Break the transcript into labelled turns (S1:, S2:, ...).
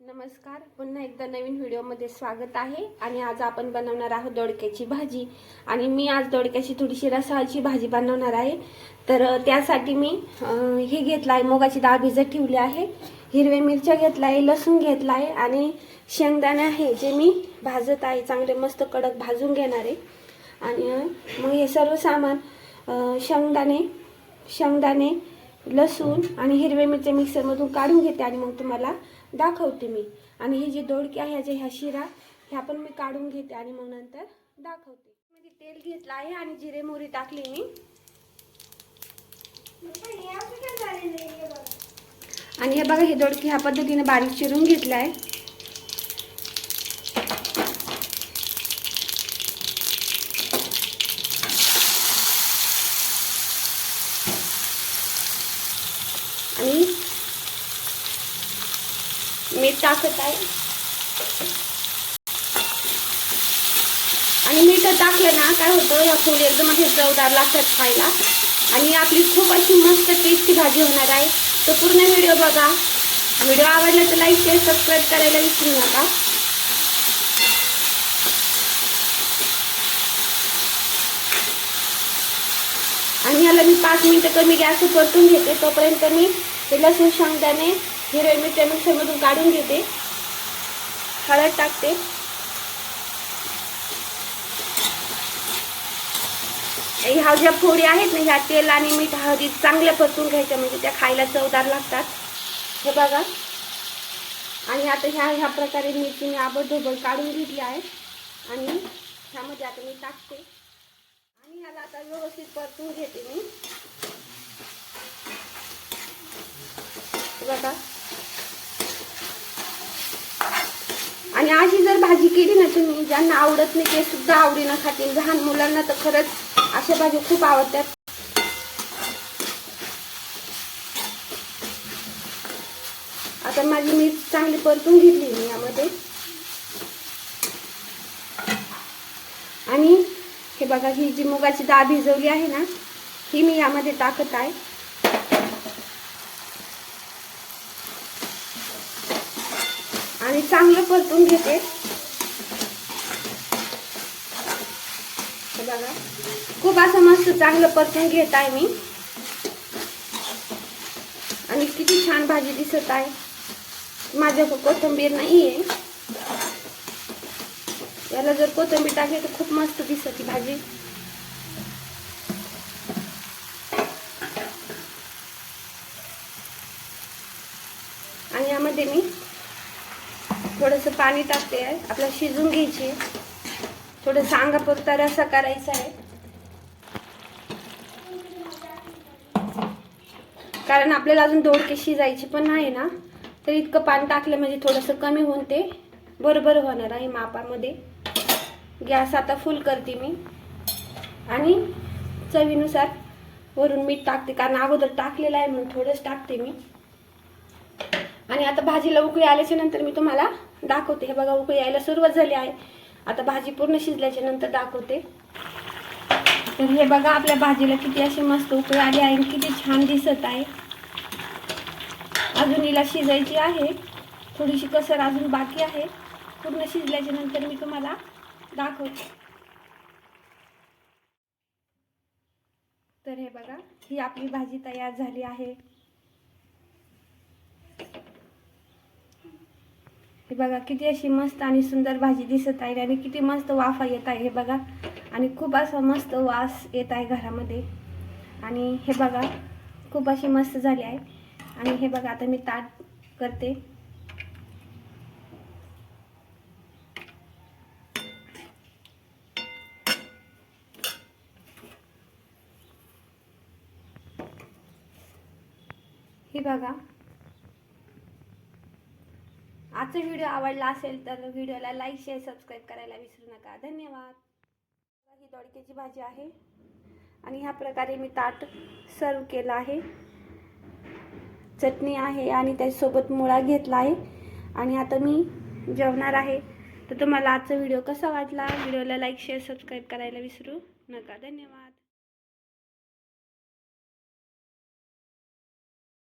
S1: नमस्कार. पुन्हा एकदा नवीन व्हिडिओमध्ये स्वागत आहे. आणि आज आपण बनवणार आहोत दोडक्याची भाजी. आणि मी आज दोडक्याची थोडीशी रसाळची भाजी बनवणार आहे. तर त्यासाठी मी हे घेतलं आहे मुगाची डाळ भिजत ठेवली आहे. हिरव्या मिरच्या घेतला आहे लसूण घेतला आहे आणि शेंगदाणे आहे जे मी भाजत आहे. चांगले मस्त कडक भाजून घेणार आहे. आणि मग हे सर्व सामान शेंगदाणे शेंगदाणे लसूण आणि हिरवे मिरच्या मिक्सरमधून काढून घेते आणि मग तुम्हाला दाखवते मी. आणि हे जे दोडके आहे ह्याच्या ह्या शिरा ह्या पण मी काढून घेते आणि मग नंतर दाखवते. मध्ये तेल घेतलं आहे आणि जिरे मोहरी टाकली मी. आणि हे बघा हे दोडके ह्या पद्धतीने बारीक चिरून घेतलं आहे. आणि मीठ टाकत आहे. आणि मीठ टाकलं ना काय होतं या फूल एकदम असे चवदार लागतात खायला. आणि आपली खूप अशी मस्त टेस्टी भाजी होणार आहे. तर पूर्ण व्हिडिओ बघा. व्हिडिओ आवडला तर लाईक शेअर सबस्क्राईब करायला विसरू नका. आणि याला मी पाच मिनिटं कमी गॅस परतून घेते. तोपर्यंत मी हे लसूण शेंगदाणे हिरवे मिरच्या मिक्सरमधून काढून घेते. हळद टाकते. ह्या ज्या फोडी आहेत ना ह्या तेल आणि मीठ हळदी चांगल्या परतून घ्यायच्या म्हणजे त्या खायला चवदार लागतात. हे बघा. आणि आता ह्या ह्या प्रकारे मिरची मी आबडधोबड काढून घेतली आहे. आणि ह्यामध्ये आता मी टाकते. आणि ह्याला आता व्यवस्थित परतून घेते मी. बघा आणि अशी जर भाजी केली ना तुम्ही ज्यांना आवडत नाही ते सुद्धा आवडीनं खातील. लहान मुलांना तर खरंच अशा भाज्या खूप आवडतात. आता माझी मीठ चांगली परतून घेतली मी यामध्ये. आणि हे बघा ही जी मुगाची डाळ भिजवली आहे ना ही मी यामध्ये टाकत आहे. आणि चांगलं परतून घेते. बघा. खूप असं मस्त चांगलं परतून घेत आहे मी. आणि किती छान भाजी दिसत आहे. माझ्याकडे कोथिंबीर नाही आहे याला जर कोथिंबीर टाकली तर खूप मस्त दिसत भाजी. आणि यामध्ये मी थोडंसं पाणी टाकते. आहे आपल्याला शिजून घ्यायची आहे. थोडं सांगापुरता रसा करायचा आहे. कारण आपल्याला अजून दोडके शिजायची पण नाही ना. तर इतकं पाणी टाकलं म्हणजे थोडंसं कमी होऊन ते बरोबर होणार आहे मापामध्ये. गॅस आता फुल करते मी. आणि चवीनुसार वरून मीठ टाकते. कारण अगोदर टाकलेलं आहे म्हणून थोडंच टाकते मी. आणि आता भाजीला उकळी आल्याच्यानंतर मी तुम्हाला दाखवते. हे बघा उकळी यायला सुरुवात झाली आहे. आता भाजी पूर्ण शिजल्याच्या नंतर दाखवते. तर हे बघा आपल्या भाजीला किती अशी मस्त उकळी आली आहे आणि किती छान दिसत आहे. अजून हिला शिजायची आहे. थोडीशी कसर अजून बाकी आहे. पूर्ण शिजल्याच्या नंतर मी तुम्हाला दाखवते. तर हे बघा ही आपली भाजी तयार झाली आहे. हे बघा किती अशी मस्त आणि सुंदर भाजी दिसत आहे आणि किती मस्त वाफा येत आहे हे बघा. आणि खूप असा मस्त वास येत आहे घरामध्ये. आणि हे बघा खूप अशी मस्त झाली आहे. आणि हे बघा आता मी ताट करते. हे बघा आजचा व्हिडिओ आवडला असेल तर व्हिडिओला लाईक शेअर सबस्क्राईब करायला विसरू नका. धन्यवाद. ही दोडक्याची भाजी आहे आणि ह्या प्रकारे मी ताट सर्व केलं आहे. चटणी आहे आणि त्याच्यासोबत मुळा घेतला आहे. आणि आता मी जेवणार आहे. तर तुम्हाला आजचा व्हिडिओ कसा वाटला? व्हिडिओला लाईक शेअर सबस्क्राईब करायला विसरू नका. धन्यवाद.